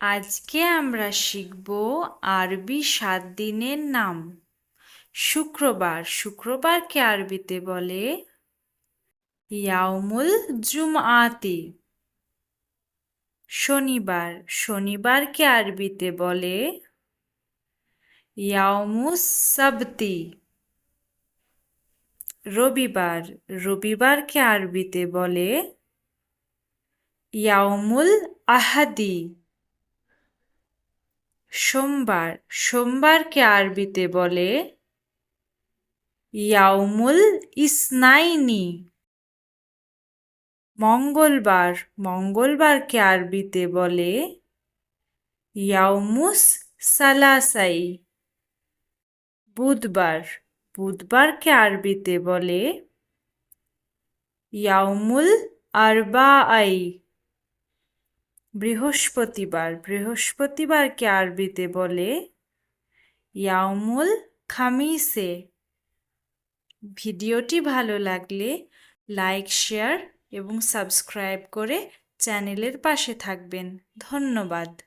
আজকে আমরা শিখব আরবি সাত দিনের নাম। শুক্রবার শুক্রবারকে আরবিতে বলে? ইয়াউমুল জুমআতি। শনিবার শনিবারকে আরবিতে বলে? ইয়াউমুস সাবতি। রবিবার রবিবারকে আরবিতে বলে? ইয়াউমুল আহাদি। সোমবার, সোমবারকে আরবিতে বলে ইয়াউমুল ইসনাইনি। মঙ্গলবার, মঙ্গলবারকে আরবিতে বলে ইয়াউমুস সালাসাই। বুধবার, বুধবারকে আরবিতে বলে ইয়াউমুল আরবাআই। বৃহস্পতিবার বৃহস্পতিবারকে আরবিতে বলে? ইয়াউমুল খামিসে। ভিডিওটি ভালো লাগলে লাইক, শেয়ার এবং সাবস্ক্রাইব করে চ্যানেলের পাশে থাকবেন। ধন্যবাদ।